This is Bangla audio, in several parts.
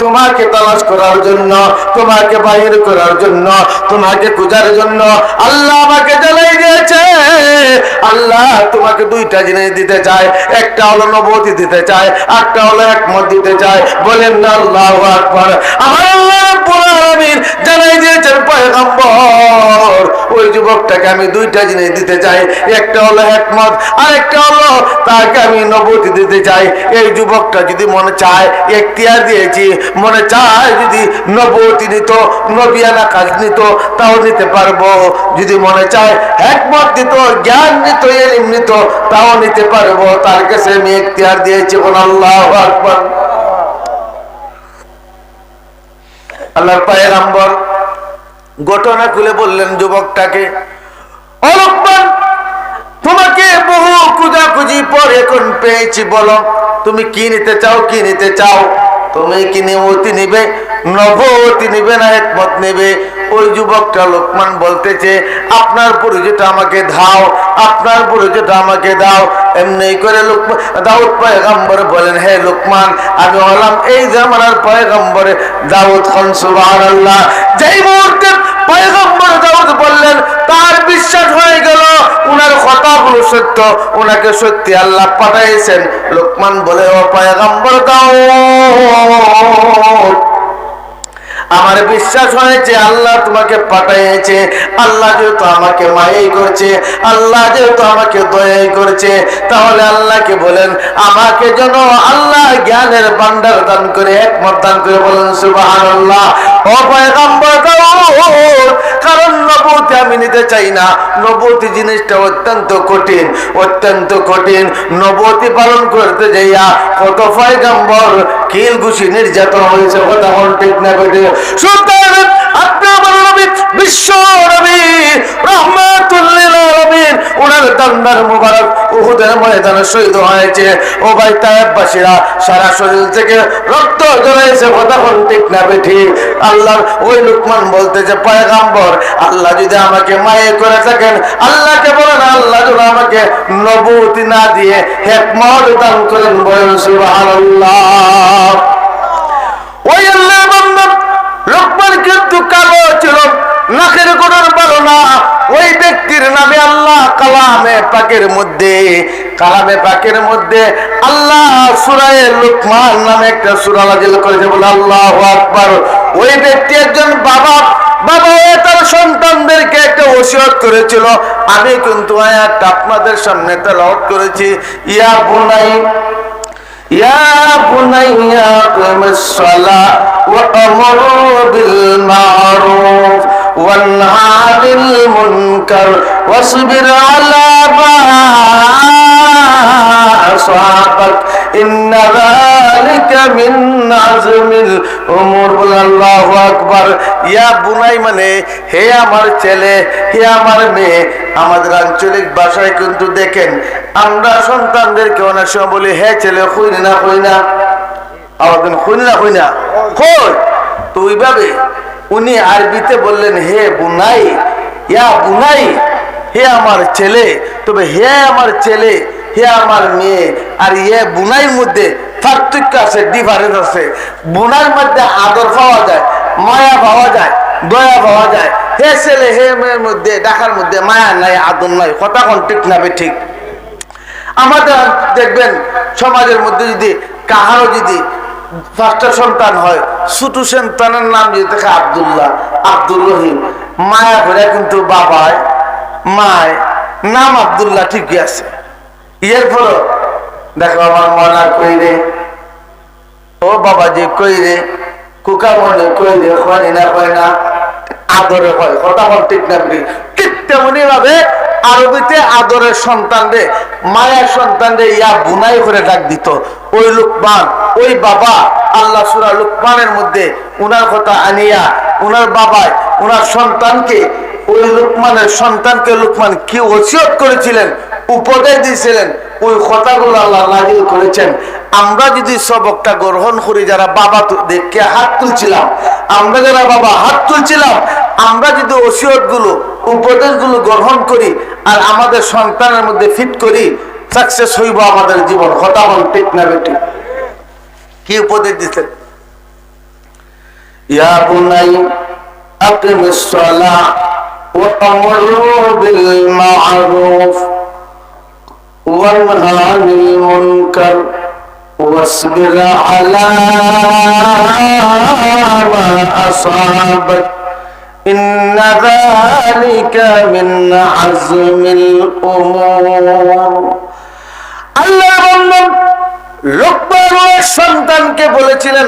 তোমাকে তালাশ করার জন্য, তোমাকে বাহির করার জন্য, তোমাকে খোঁজার জন্য আল্লাহ আমাকে জ্বালাই দিয়েছে। আল্লাহ তোমাকে দুইটা জিনিস দিতে চায়, একটা হলো নবতি দিতে চায় একটা হলো একমত দিতে চায়। বলেন না, আল্লাহ আকবর। আমার আল্লাহ জানাই দিয়েছেন পয়গম্বর। ওই যুবকটাকে আমি দুইটা জিনিস দিতে চাই। একটা হলো একমত আর একটা হলো তাকে আমি নবতী দিতে চাই। এই যুবকটা যদি মনে চায়, এখতিয়ার দিয়েছি। মনে চায় যদি নবতী নিত, নবিয়ানা কাজ নিত, তাও নিতে পারব। যদি মনে চায় একমত নিত, জ্ঞান নিত, এলিম নিত, তাও নিতে পারব। তার কাছে আমি এখতিয়ার দিয়েছি কোন আল্লাহ আকবর। আল্লাহর পায়ের আম্বর ঘটনা খুলে বললেন যুবকটাকে তোমাকে বহু খুঁজাখুঁজি পর এখন পেয়েছি, বলো। তুমি কি নিতে চাও, কি নিতে চাও? তুমি কি নিমতি নিবে? নবতী নিবে না একমত নেবে? ওই যুবকটা লোকমান বলতেছে, আপনার পরিচয়টা আমাকে দাও, আপনার পরিচয়টা আমাকে দাও। এমনি করে দাউদ পয়গম্বর বলেন, হে লোকমান, আমি হলাম এই জামানার পয়গম্বরে দাউদ খান, সুবহানাল্লাহ। যেই মুহূর্তে পয়গম্বর দাউদ বললেন, তার বিশ্বাস হয়ে গেল উনার কথাগুলো সত্য, উনাকে সত্যি আল্লাহ পাঠাইছেন। লোকমান বলে, ও পয়গম্বর দাউদ আমার বিশ্বাস হয়েছে আল্লাহ তোমাকে পাঠাইছে আল্লাহ যেহেতু আমাকে মায়াই করছে, আল্লাহ যেহেতু আমাকে দয়াই করছে, তাহলে আল্লাহকে বলেন, আমাকে যেন আল্লাহ জ্ঞানের ভান্ডার দান করে, একমত দান করে বলেন, সুবহানাল্লাহ। ও পয়গম্বর দাউদ কারণ নবতি আমি নিতে চাই না। নবতি জিনিসটা অত্যন্ত কঠিন অত্যন্ত কঠিন। নবতি পালন করতে যাইয়া কত পয়গম্বর কিল ঘুষি নির্যাতন হয়েছে, কথা হল ঠিক না বেটে বিশ্ব তায়েববাসীরা, সারা শরীর থেকে রক্ত আল্লাহ যদি আমাকে মায়ে করে থাকেন, আল্লাহকে বলেন আল্লাহ যদি আমাকে নবুতি না দিয়ে হেকমত দান করেন সুবহানাল্লাহ। ওই আল্লাহ লোকমান কিন্তু কালো ছিল। নাকের গোড়র বারো না ওই ব্যক্তির নামে আল্লাহ কালামে পাকের মধ্যে, কালামে পাকের মধ্যে আল্লাহ সুরায় লুকমান নামে একটা সুরা নাজিল করেছে বলে আল্লাহ আকবার। ওই ব্যক্তি একজন বাবা বাবা তার সন্তানদেরকে একটা ওসিয়ত করেছিল। আমি কিন্তু আয়াতটা আপনাদের সামনে তেলাওয়াত করেছি। ইয়া বুনাই, ইয়া বুনাইয়া কুমিস সালাহ ওয়া আমরু বিল মারুফ। عن المنكر واصبر على ما أصابك إن ذلك من عزم الأمور বলে আল্লাহ আকবার ইয়া বুনাই মানে হে আমার ছেলে হে আমার মেয়ে আমাদের আঞ্চলিক ভাষায় কিন্তু দেখেন আমরা সন্তানদেরকে অনেক সময় বলি হে ছেলে খুই না খুই না আবার খুই না খুই না কই তো ওইভাবে উনি আরবিতে বললেন, হে বুনাই, ইয়া বুনাই, হে আমার ছেলে, তবে হে আমার ছেলে, হে আমার মেয়ে, আর ইয়ে বুনাইয়ের মধ্যে পার্থক্য আছে ডিফারেন্স আছে। বুনার মধ্যে আদর পাওয়া যায়, মায়া পাওয়া যায়, দয়া পাওয়া যায়। হে ছেলে, হে মেয়ের মধ্যে, ডাকার মধ্যে মায়া নাই, আদর নাই, কথা কোন ঠিক না ঠিক? আমাদের দেখবেন, সমাজের মধ্যে যদি কাহারও যদি পাঁচটা সন্তান হয়। ছোট সন্তানের নাম যদি দেখে আবদুল্লাহ আব্দুল রহিম। মায়া ঘরে কিন্তু বাবায়, মায়, নাম আবদুল্লাহ ঠিকই আছে। এর পর দেখো আমার মনার কই রে? ও বাবাজি কই রে? কুকা মনে কই রে? হয় না হয় না। আদরে হয়, কথা বল ঠিক না তেমনি ভাবে আরবিতে আদরের সন্তান রে, মায়ের সন্তান রে, ইয়া বুনাই করে ডাক দিত। ওই লুকমান, ওই বাবা, আল্লাহ সুরা লুকমানের মধ্যে উনার কথা আনিয়া উনার বাবায়, উনার সন্তানকে, ওই লুকমানের সন্তানকে লুকমান কি ওসিয়ত করেছিলেন? উপদেশ দিয়েছিলেন, ওই কথাগুলো আল্লাহ নাজিল করেছেন। আমরা যদি সবকটা গ্রহণ করি, যারা বাবা দেখে হাত তুলছিলাম, আমরা যারা বাবা হাত তুলছিলাম, আমরা যদি ওসিয়তগুলো উপদেশগুলো গ্রহণ করি আর আমাদের সন্তানের মধ্যে ফিট করি সাকসেস হইব আমাদের জীবন। হতাবন ঠিক না বেটি কি উপদেশ দিতেন ইয়া বুনাই, আকিমুস সালাহ, ওয়া আমুরু বিল মা'রুফ। وانهى عن المنكر واصبر على ما أصابك إن ذلك من عزم الأمور আল্লাহ বললেন লোকমান সন্তানকে বলেছিলেন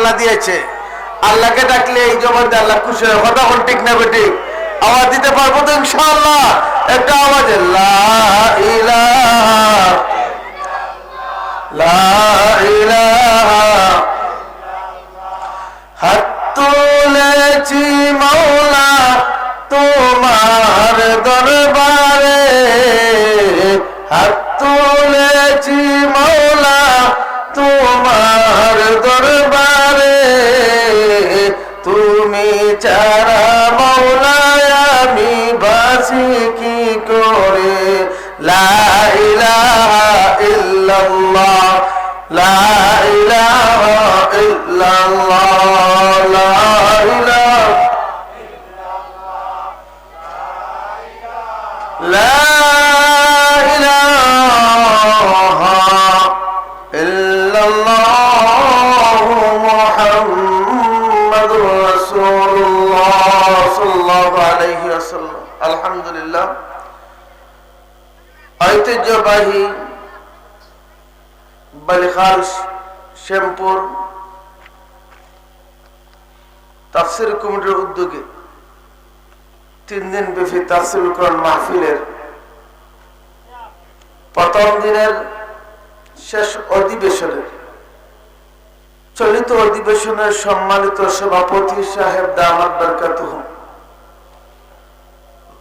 আল্লাহ দিয়েছে। আল্লাহকে ডাকলে এই দিয়ে আল্লাহ খুশি হয়। কথা কোন ঠিক না বেটি আওয়াজ দিতে পারব তো ইনশাআল্লাহ? একটা আওয়াজ হাত তুলেছি মৌলা তোমার দরবারে। হাত তুলেছি মৌলা তোমার দরবারে। চারা মৌলায় আমি বাসি কি করে? লা ইলাহা ইল্লাল্লাহ লা ইলাহা ইল্লাল্লাহ। ঐতিহ্যবাহী বালিখাল শ্যামপুর তাফসির কমিটির উদ্যোগে তিন দিন ব্যাপী তাফসিল কোরআন মাহফিলের প্রথম দিনের শেষ অধিবেশনের, চলিত অধিবেশনের সম্মানিত সভাপতি সাহেব দামাত বরকাতুহ।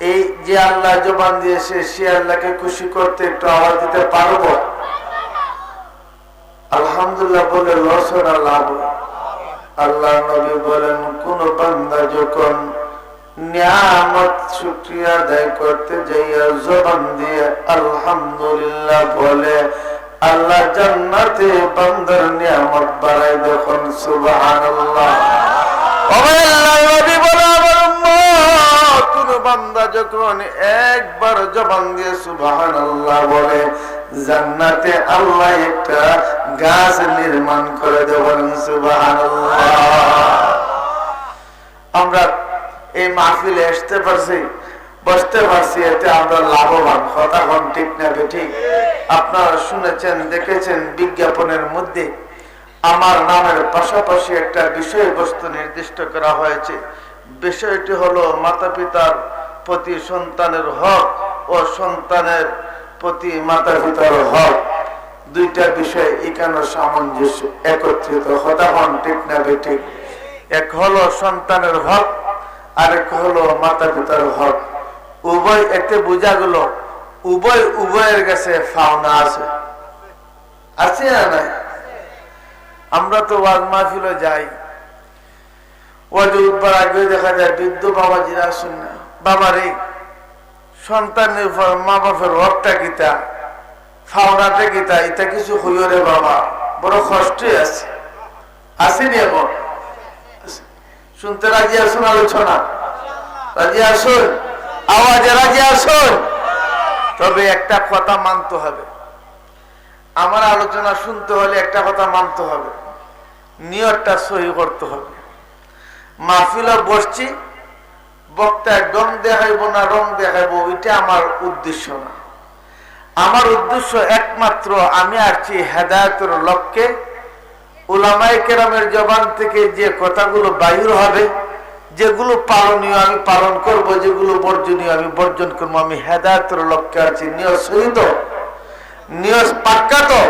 এই যে আল্লাহ জবান দিয়েছে, সে আল্লাহকে খুশি করতে একটু আওয়াজ দিতে পারব? আলহামদুলিল্লাহ বলে লসন আল্লাহ আল্লাহ নবী বলেন, কোন বান্দা যখন নিয়ামত শুক্রিয়া আদায় করতে যাইয়া জবান দিয়ে আলহামদুলিল্লাহ বলে, আল্লাহ জান্নাতে বান্দার নিয়ামত দেখুন, সুবহানাল্লাহ। কোন বান্দা যখন একবার জবান দিয়ে সুবহানাল্লাহ বলে, জান্নাতে আল্লাহ একটা গাছ নির্মাণ করে দেবেন সুবহানাল্লাহ। আমরা এই মাহফিলে আসতে পারছি, বসতে পারছি, এতে আমরা লাভবান কথা ঠিক না ঠিক? আপনারা শুনেছেন, দেখেছেন, বিজ্ঞাপনের মধ্যে আমার নামের পাশাপাশি একটা বিষয়বস্তু নির্দিষ্ট করা হয়েছে। বিষয়টি হলো মাতা পিতার প্রতি সন্তানের হক ও সন্তানের প্রতি মাতা পিতার হক। দুইটা বিষয় এখানে সামঞ্জস্য, একত্রিত হতা হন ঠিক না ঠিক? এক হলো সন্তানের হক, আরেক হলো মাতা পিতার হক। উভয় এতে বোঝা গেল, উভয় উভয়ের কাছে ফাওনা আছে। আছে না নাই? আমরা তো ওয়াজ মাহফিলে যাই। ওয়াজে উঠবার আগে দেখা যায় বৃদ্ধ বাবাজিরা আসুন না বাবারে, সন্তানের উপর মা বাপের হকটা গীতা ফাওনাটা গীতা এটা কিছু হইও রে বাবা, বড় কষ্টে আছে। আসেনি এখন? শুনতে রাজি আসুন আলোচনা রাজি আসুন আওয়াজে রাজি আসুন তবে একটা কথা মানতে হবে। আমার আলোচনা শুনতে হলে একটা কথা মানতে হবে। নিয়তটা সহি করতে হবে। মাহফিলে বসছি, বক্তায় রং দেখাইব না রং দেখাইব, ওইটা আমার উদ্দেশ্য না। আমার উদ্দেশ্য একমাত্র আমি আসছি হেদায়তের লক্ষ্যে। ওলামাই কেরামের জবান থেকে যে কথাগুলো বায়ুর হবে, যেগুলো পালনীয় আমি পালন করব, যেগুলো বর্জনীয় আমি বর্জন করব, আমি হেদায়তের লক্ষ্যে আছি। নিয়ত সহিত নিয়ত পাক্কা তো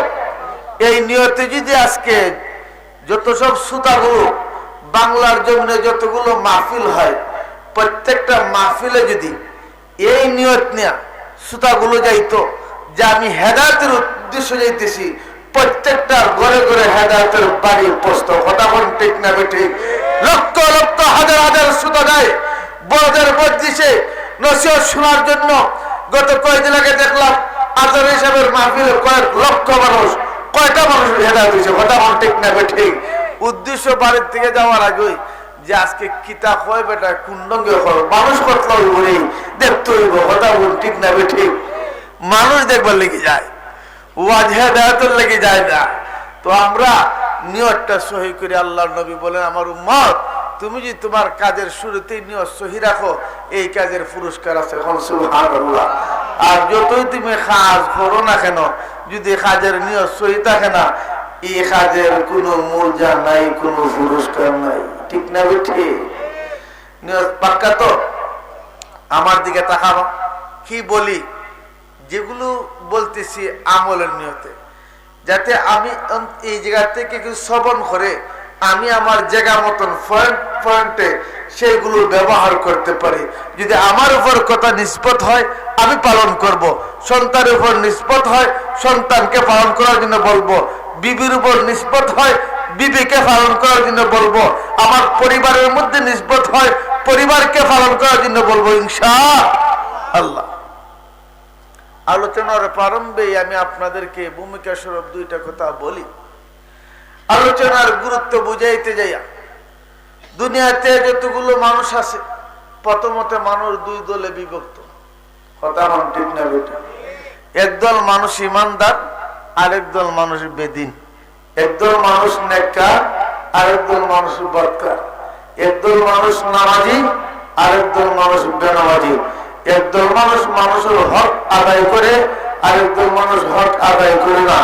এই নিয়তে যদি আজকে যত সব সুতাগুলো বাংলার জমিনে যতগুলো মাহফিল হয়, প্রত্যেকটা মাহফিলে যদি এই নিয়ত নেয়া সুতাগুলো যাইতো যে আমি হেদায়তের উদ্দেশ্য যাইতেছি, প্রত্যেকটা ঘরে ঘরে হেদায়তের বাড়ি কথা বল ঠিক না ঠিক লক্ষ লক্ষ হাজার হাজার সুতা দেয় বড়দের মজলিসে নসিহত শোনার জন্য গত কয়েকদিন আগে দেখলাম আজর হিসাবের মাহফিলে কয়েক লক্ষ মানুষ, কয়টা মানুষ হেদায়ত হয়েছে? বল ঠিক না ঠিক উদ্দেশ্য বাড়ির থেকে যাওয়ার আগে যে আজকে কিতা হয় বেটা, কুণ্ডঙ্গে হয়। মানুষ কতলা হইব দেখতে হইব, কথা বল ঠিক না ঠিক? মানুষ দেখবার লেগে যায়। ওয়াজ হেদায়তের লেগে যায় না। তো আমরা নিয়তটা সহি করে আল্লাহর নবী বলেন, আমার উম্মত, তুমি যদি তোমার কাজের শুরুতেই নিয়ত সহি রাখো, এই কাজের পুরস্কার আছে আর যতই তুমি কাজ করো না কেন, যদি কাজের নিয়ত সহি থাকে না এই কাজের কোনো নাই, কোনো পুরস্কার নাই। ঠিক না বে পাক্কা তো? আমার দিকে তাকাবো কি বলি? যেগুলো বলতেছি আমলের নিয়তে। যাতে আমি এই জায়গা থেকে কিছু শ্রবণ করে, আমি আমার জায়গা মতন পয়েন্ট পয়েন্টে সেগুলো ব্যবহার করতে পারি। যদি আমার উপর কথা নিষ্পত হয়, আমি পালন করব। সন্তানের উপর নিষ্পত হয়, সন্তানকে পালন করার জন্য বলব। বিবির উপর নিষ্পত হয়, বিবিকে পালন করার জন্য বলব। আমার পরিবারের মধ্যে নিষ্পত হয়, পরিবারকে পালন করার জন্য বলব, ইনশা আল্লাহ। আলোচনার প্রারম্ভে আমি আপনাদেরকে ভূমিকা স্বরূপ দুইটা কথা বলি। আলোচনার গুরুত্ব বুঝাইতে যাইয়া, দুনিয়াতে যতগুলো মানুষ আছে, প্রথমত মানুষ দুই দলে বিভক্ত। কথা একদল মানুষ ইমানদার আরেক দল মানুষ বেদিন। একদল মানুষ নেককার, আরেক দল মানুষ বৎকার একদল মানুষ নামাজি, আরেক দল মানুষ বেনামাজি। একদল মানুষ মানুষের হক আদায় করে আরেকদল মানুষ হক আদায় করে না।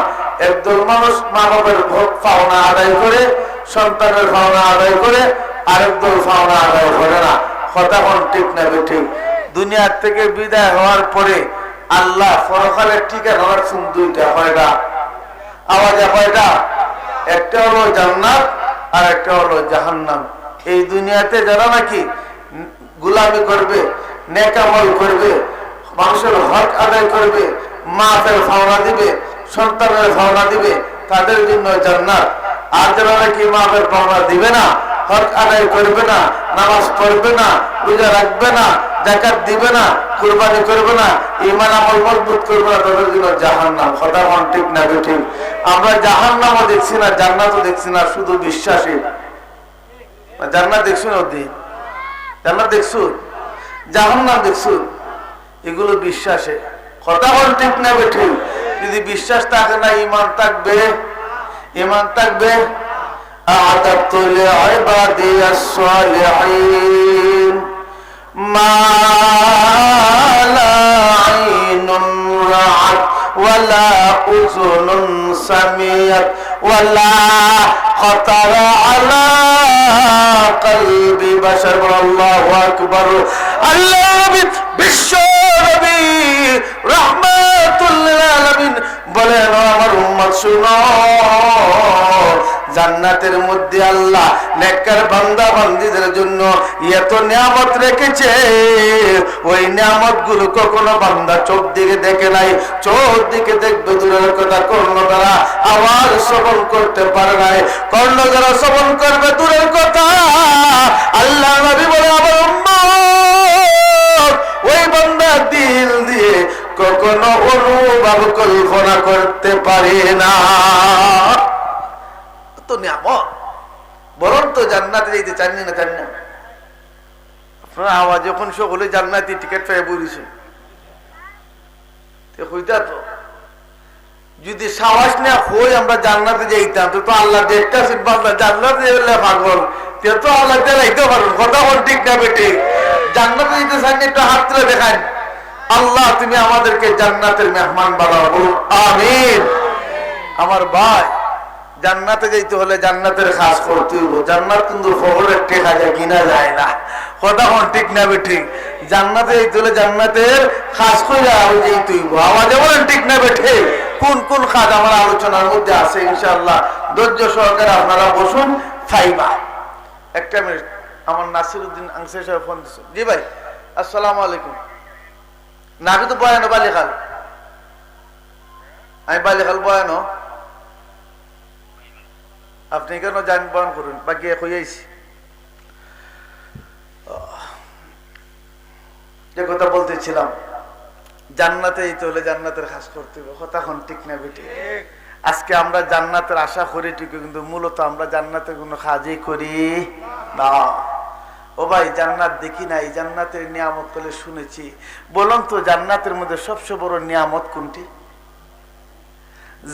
একদল মানুষ মানবের ভোট পাওনা আদায় করে, সন্তানের পাওনা আদায় করে আরেকদল পাওনা আদায় করে না। কথা ঠিক না ঠিক দুনিয়ার থেকে বিদায় হওয়ার পরে আল্লাহ ফরকালের ঠিকানা রাখছেন দুইটা, কয়টা? আওয়াজে কয়টা? একটা হলো জান্নাত আর একটা হলো জাহান্নাম। এই দুনিয়াতে যারা নাকি গুলামি করবে, নেকামল করবে, মানুষের হক আদায় করবে, মাফের ভাওনা দিবে, সন্তানের ভাওনা দিবে, তাদের জন্য জান্নাত। আর যারা নাকি মাফের ভাওনা দিবে না হক আদায় করবে না, নামাজ পড়বে না, রোজা রাখবে না জাকাত দিবে না, কুরবানি করবে না ইমান আমল মজবুত করবে না, তাদের জন্য জাহান নাম কথা ঠিক না ঠিক? আমরা জাহান নামও দেখছি না, জান্নাতও দেখছি না, শুধু বিশ্বাসী। জান্নাত দেখছি না ওদিন জান্নাত দেখছু? জাহান নাম দেখছু? এগুলো বিশ্বাসে। কথা বল ঠিক না ঠিক? যদি বিশ্বাস থাকে না ইমান থাকবে। ইমান থাকবে। أعددت لعبادي الصالحين ما لا عين رعت ولا أذن سميت ولا خطر على قلب بشر. الله أكبر. الله بالشرب رحمة للعالمين. বলেন, আমার উম্মত শুনো। জান্নাতের মধ্যে আল্লাহ নেককার বান্দা বান্দীদের জন্য এত নিয়ামত রেখেছে। ওই নিয়ামতগুলো কখনো বান্দা চোখ দিকে দেখে নাই, চোখ দিকে দেখবে দূরের কথা। কর্ণ দ্বারা আবার শ্রবণ করতে পারে নাই, কর্ণ দ্বারা শ্রবণ করবে দূরের কথা। আল্লাহ নবী বলে উম্মত, ওই বান্দা দিল দিয়ে কখনো অনুভব কল্পনা করতে পারে না। তো নিয়ামত। বরং তো জান্নাতে যেতে চাননি না চান না। আপনারা আওয়াজ যখন সকলে জান্নাতি টিকিট পেয়ে তো যদি সাহস না হই আমরা জান্নাতে যাইতাম, তো আল্লাহ একটা সিট জান্নাতে যাইলে পাগল। তো আল্লাহ দেখাইতে পারবেন কথা বল ঠিক না বেটে। জান্নাতে যেতে চান একটু হাত তুলে দেখান। আল্লাহ, তুমি আমাদেরকে জান্নাতের মেহমান বানাও। বলুন, আমিন। আমার ভাই, জান্নাতে যাইতে হলে জান্নাতের কাজ করতে হইব। জান্নাত কিন্তু ফহরের টেকা যায় কিনা যায় না। কথা কোন ঠিক না জান্নাতে হলে জান্নাতের কাজ করে যাইতে হইব। ঠিক না কোন কোন কাজ আমার আলোচনার মধ্যে আছে, ইনশাআল্লাহ? ধৈর্য সহকারে আপনারা বসুন, ফাইবা। একটা মিনিট, আমার নাসির উদ্দিন সাহেব ফোন জি ভাই, আসসালামু আলাইকুম। না আমি তো বয়ানো বালিখাল। আমি বালিখাল বয়ানো। আপনি কেন জান বয়ান করুন? বাকি হইয়াইছি যে কথা বলতেছিলাম। জান্নাতে এই হলে জান্নাতের খাস করতে হবে কথা এখন ঠিক না বেটি আজকে আমরা জান্নাতের আশা করি ঠিকই, কিন্তু মূলত আমরা জান্নাতের কোনো কাজই করি না। ও ভাই, জান্নাত দেখি নাই, জান্নাতের নিয়ামত বলে শুনেছি। বলুন তো, জান্নাতের মধ্যে সবচেয়ে বড় নিয়ামত কোনটি?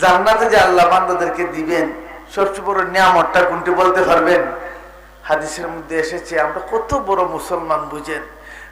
জান্নাতে যে আল্লাহ বান্দাদেরকে দিবেন, সবচেয়ে বড় নিয়ামতটা কোনটি বলতে পারবেন? হাদিসের মধ্যে এসেছে, আমরা কত বড় মুসলমান বুঝেন।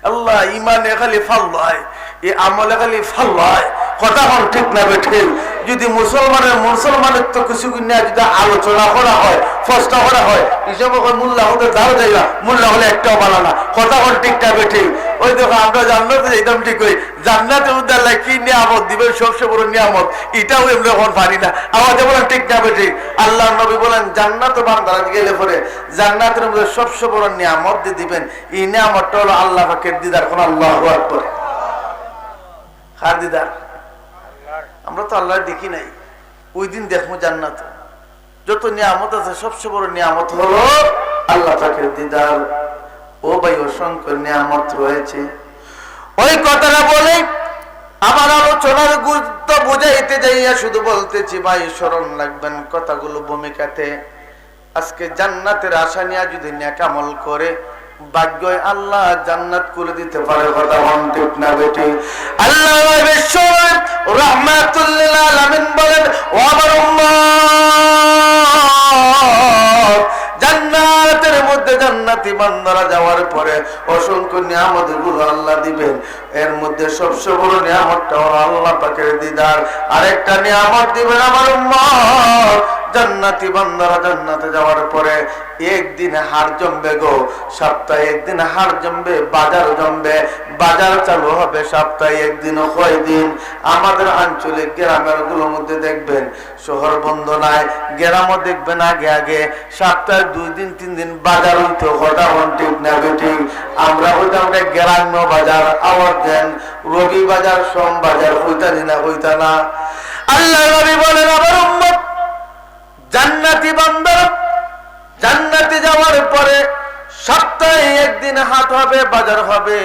আল্লাহ ইমানে খালি ফাল্লায় এ আমলে খালি ফাল্লায় কথা হল ঠিক না বেঠে। যদি মুসলমানের মুসলমানের তো কিছু নিয়ে যদি আলোচনা করা হয় ফসটা করা হয়, হিসাবে মোল্লা হতে দাও যাইবা মোল্লা হলে একটাও বানানা কথা হল ঠিকটা বেঠে। ওই দেখো, আমরা জান্নাতে যাইতাম ঠিক ওই জান্নাতের মধ্যে আল্লাহ কি নিয়ামত দিবেন? সবচেয়ে বড় নিয়ামত। এটাও এমনি এখন পারি না। আমাদের বলেন ঠিক না বেঠে। আল্লাহ নবী বলেন, জান্নাত বান্দারা গেলে পরে জান্নাতের মধ্যে সবচেয়ে বড় নিয়ামত দিয়ে দিবেন। এই নিয়ামতটা হলো আল্লাহ পাকের দিদার, কোন আল্লাহ করে কার দিদার? আমরা তো আল্লাহ দেখি নাই। ওই দিন দেখব জান্নাত। যত নিয়ামত আছে, সবচেয়ে বড় নিয়ামত হলো আল্লাহ তাকে দিদার। ও ভাই, অসংখ্য নিয়ামত রয়েছে। ওই কথাটা বলে আমার আলোচনার গুরুত্ব বুঝাইতে যাইয়া শুধু বলতেছি, ভাই, স্মরণ রাখবেন কথাগুলো ভূমিকাতে আজকে জান্নাতের আশা নিয়ে যদি ন্যাকামল করে আল্লাহ জান্নাত দিতে পারে কথা মন ঠিক না বেটি। আল্লাহ বলেন জান্নাতের মধ্যে জান্নাতি বান্দারা যাওয়ার পরে অসংখ্য নিয়ামতগুলো আল্লাহ দিবেন। এর মধ্যে সবচেয়ে বড় নিয়ামতটা হলো আল্লাহ পাকের দিদার। আরেকটা নিয়ামত দিবেন আমার উম্মত জান্নাতি বান্দারা জান্নাতে যাওয়ার পরে একদিন হার জমবে গো, সপ্তাহে একদিন হার জমবে, বাজার জমবে, বাজার চালু হবে সপ্তাহে একদিন কয়দিন আমাদের আঞ্চলিক গ্রামেরগুলোর মধ্যে দেখবেন, শহর বন্ধ নাই, গ্রামও দেখবেন আগে আগে, সপ্তাহে দুই দিন, তিন দিন বাজার হইতো কটা ঠিক না ঠিক আমরা হইতাম রে গ্রাম্য বাজার, আওয়াজ দেন, রবি বাজার, সোম বাজার হইতা দিনা হইতা না। আল্লাহ রবি বলেন, আমার উম্মত জান্নাতি বান্দর। জান্নাতে যাওয়ার পরে সপ্তাহে একদিন হাত হবে বাজার হবে।